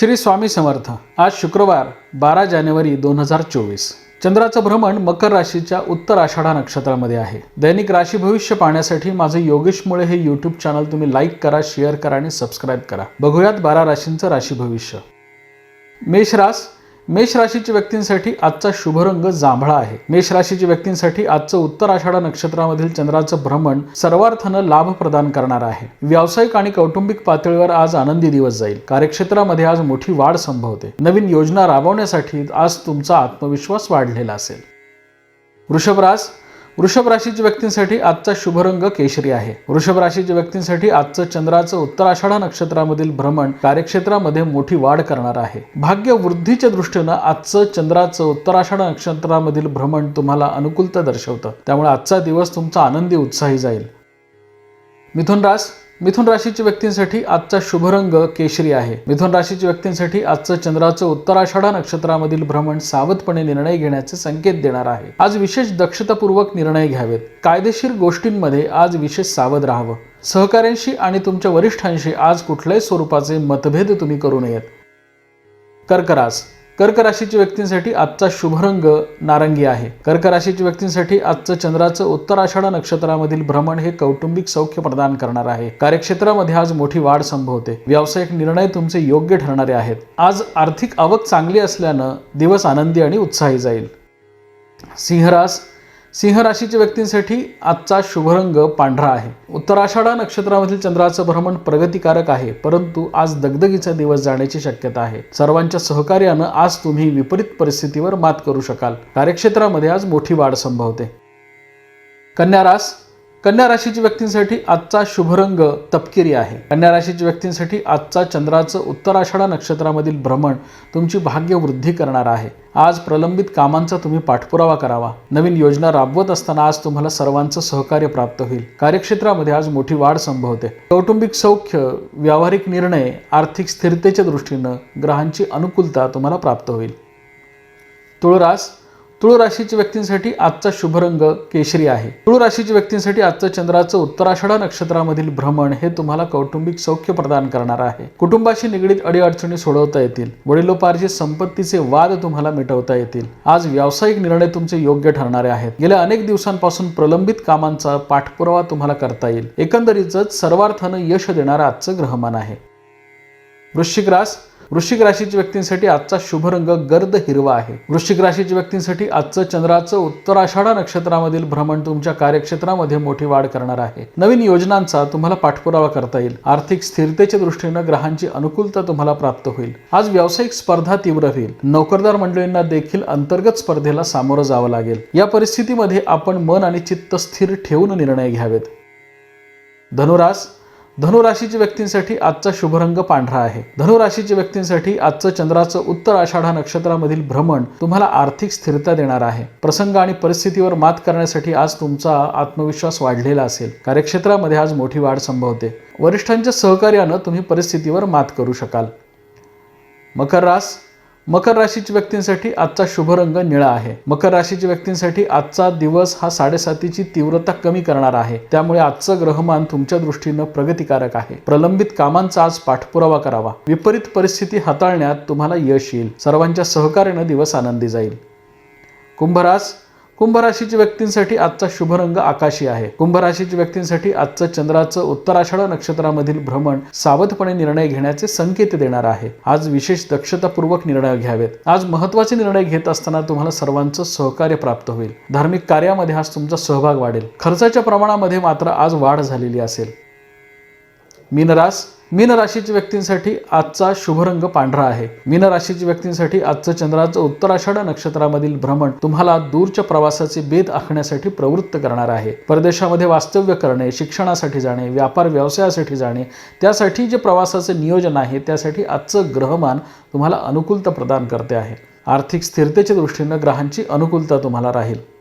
श्री स्वामी समर्थ. आज शुक्रवार बारा जानेवारी दोन हजार चोवीस. चंद्राचं भ्रमण मकर राशीच्या उत्तर आषाढा नक्षत्रामध्ये आहे. दैनिक राशी भविष्य पाहण्यासाठी माझं योगेश मुळे हे यूट्यूब चॅनल तुम्ही लाईक करा शेअर करा आणि सबस्क्राईब करा. बघूयात बारा राशींचं राशी भविष्य. मेष रास मेष राशीच्या व्यक्तींसाठी आजचा शुभ रंग जांभळा आहे. मेष राशीच्या व्यक्तींसाठी आजचं उत्तर आषाढा नक्षत्रामधील चंद्राचं भ्रमण सर्वार्थानं लाभ प्रदान करणार आहे. व्यावसायिक आणि कौटुंबिक पातळीवर आज आनंदी दिवस जाईल. कार्यक्षेत्रामध्ये आज मोठी वाढ संभवते. नवीन योजना राबवण्यासाठी आज तुमचा आत्मविश्वास वाढलेला असेल. वृषभराज वृषभ राशीच्या व्यक्तींसाठी आजचा शुभरंग केशरी आहे. वृषभ राशीच्या व्यक्तींसाठी आजचं चंद्राचं उत्तर आषाढा नक्षत्रामधील भ्रमण कार्यक्षेत्रामध्ये मोठी वाढ करणार आहे. भाग्य वृद्धीच्या दृष्टीनं आजचं चंद्राचं उत्तर आषाढा नक्षत्रामधील भ्रमण तुम्हाला अनुकूलता दर्शवतं. त्यामुळे आजचा दिवस तुमचा आनंदी उत्साही जाईल. मिथुन रास मिथुन राशीच्या व्यक्तींसाठी आजचा शुभ रंग केशरी आहे. मिथुन राशीच्या व्यक्तींसाठी आजचं चंद्राचं उत्तराषाढा नक्षत्रामधील भ्रमण सावधपणे निर्णय घेण्याचे संकेत देणार आहे. आज विशेष दक्षतापूर्वक निर्णय घ्यावेत. कायदेशीर गोष्टींमध्ये आज विशेष सावध राहावं. सहकाऱ्यांशी आणि तुमच्या वरिष्ठांशी आज कुठल्याही स्वरूपाचे मतभेद तुम्ही करू नयेत. कर्करास कर्क राशीच्या व्यक्तींसाठी आजचा शुभ रंग नारंगी आहे. कर्क राशीच्या व्यक्तींसाठी आजचं चंद्राचं उत्तर आषाढा नक्षत्रामधील भ्रमण हे कौटुंबिक सौख्य प्रदान करणार आहे. कार्यक्षेत्रामध्ये आज मोठी वाढ संभवते. व्यावसायिक निर्णय तुमचे योग्य ठरणारे आहेत. आज आर्थिक आवक चांगली असल्यानं दिवस आनंदी आणि उत्साही जाईल. सिंहरास सिंह राशीच्या व्यक्तींसाठी आजचा शुभरंग पांढरा आहे. उत्तराषाढा नक्षत्रामधील चंद्राचं भ्रमण प्रगतिकारक आहे परंतु आज दगदगीचा दिवस जाण्याची शक्यता आहे. सर्वांच्या सहकार्यानं आज तुम्ही विपरीत परिस्थितीवर मात करू शकाल. कार्यक्षेत्रामध्ये आज मोठी वाढ संभवते. कन्या रास कन्या राशीच्या व्यक्तींसाठी आजचा शुभरंग तपकिरी आहे. कन्या राशीच्या व्यक्तींसाठी आजचा चंद्राचं उत्तर आषाढा नक्षत्रामधील भ्रमण तुमची भाग्य वृद्धी करणार आहे. आज प्रलंबित कामांचा तुम्ही पाठपुरावा करावा. नवीन योजना राबवत असताना आज तुम्हाला सर्वांचं सहकार्य प्राप्त होईल. कार्यक्षेत्रामध्ये आज मोठी वाढ संभवते. कौटुंबिक सौख्य व्यावहारिक निर्णय आर्थिक स्थिरतेच्या दृष्टीनं ग्रहांची अनुकूलता तुम्हाला प्राप्त होईल. तुळरास तुळ राशीच्या व्यक्तींसाठी आजचा शुभ रंग केशरी आहे. तुळ राशीच्या व्यक्तींसाठी आजचं चंद्राचं उत्तराषाढा नक्षत्रामधील भ्रमण हे तुम्हाला कौटुंबिक सौख्य प्रदान करणार आहे. कुटुंबाशी निगडीत अडीअडचणी सोडवता येतील. वडिलोपार्जित संपत्तीचे वाद तुम्हाला मिटवता येतील. आज व्यावसायिक निर्णय तुमचे योग्य ठरणारे आहेत. गेल्या अनेक दिवसांपासून प्रलंबित कामांचा पाठपुरावा तुम्हाला करता येईल. एकंदरीतच सर्वार्थानं यश देणारं आजचं ग्रहमान आहे. वृश्चिक रास वृश्चिक राशीच्या व्यक्तींसाठी आजचा शुभ रंग गर्द हिरवा आहे. वृश्चिक राशीच्या व्यक्तींसाठी आजचं चंद्राचं उत्तराषाढा नक्षत्रामधील भ्रमण तुमच्या कार्यक्षेत्रामध्ये मोठी वाढ करणार आहे. नवीन योजनांचा तुम्हाला पाठपुरावा करता येईल. आर्थिक स्थिरतेच्या दृष्टीनं ग्रहांची अनुकूलता तुम्हाला प्राप्त होईल. आज व्यावसायिक स्पर्धा तीव्र होईल. नोकरदार मंडळींना देखील अंतर्गत स्पर्धेला सामोरं जावं लागेल. या परिस्थितीमध्ये आपण मन आणि चित्त स्थिर ठेवून निर्णय घ्यावेत. धनुरास धनुराशीच्या व्यक्तींसाठी आजचा शुभरंग पांढरा आहे. धनुराशीच्या व्यक्तींसाठी आजचं चंद्राचं उत्तर आषाढा नक्षत्रामधील भ्रमण तुम्हाला आर्थिक स्थिरता देणार आहे. प्रसंग आणि परिस्थितीवर मात करण्यासाठी आज तुमचा आत्मविश्वास वाढलेला असेल. कार्यक्षेत्रामध्ये आज मोठी वाढ संभवते. वरिष्ठांच्या सहकार्यानं तुम्ही परिस्थितीवर मात करू शकाल. मकर रास मकर राशीच्या व्यक्तींसाठी आजचा शुभ रंग निळा आहे. मकर राशीच्या व्यक्तींसाठी आजचा दिवस हा साडेसातीची तीव्रता कमी करणार आहे. त्यामुळे आजचं ग्रहमान तुमच्या दृष्टीनं प्रगतिकारक आहे. प्रलंबित कामांचा आज पाठपुरावा करावा. विपरीत परिस्थिती हाताळण्यात तुम्हाला यश येईल. सर्वांच्या सहकार्यानं दिवस आनंदी जाईल. कुंभरास कुंभ राशीच्या व्यक्तींसाठी आजचा शुभ रंग आकाशी आहे. कुंभ राशीच्या व्यक्तींसाठी आजचं चंद्राचं उत्तराषाढा नक्षत्रामधील भ्रमण सावधपणे निर्णय घेण्याचे संकेत देणार आहे. आज विशेष दक्षतापूर्वक निर्णय घ्यावेत. आज महत्त्वाचे निर्णय घेत असताना तुम्हाला सर्वांचं सहकार्य प्राप्त होईल. धार्मिक कार्यामध्ये आज तुमचा सहभाग वाढेल. खर्चाच्या प्रमाणामध्ये मात्र आज वाढ झालेली असेल. मीनरास मीन राशीच्या व्यक्तींसाठी आजचा शुभरंग पांढरा आहे. मीन राशीच्या व्यक्तींसाठी आजचं चंद्राचं उत्तराषाढा नक्षत्रामधील भ्रमण तुम्हाला दूरच्या प्रवासाचे बेत आखण्यासाठी प्रवृत्त करणार आहे. परदेशामध्ये वास्तव्य करणे शिक्षणासाठी जाणे व्यापार व्यवसायासाठी जाणे त्यासाठी जे प्रवासाचे नियोजन आहे त्यासाठी आजचं ग्रहमान तुम्हाला अनुकूलता प्रदान करते आहे. आर्थिक स्थिरतेच्या दृष्टीनं ग्रहांची अनुकूलता तुम्हाला राहील.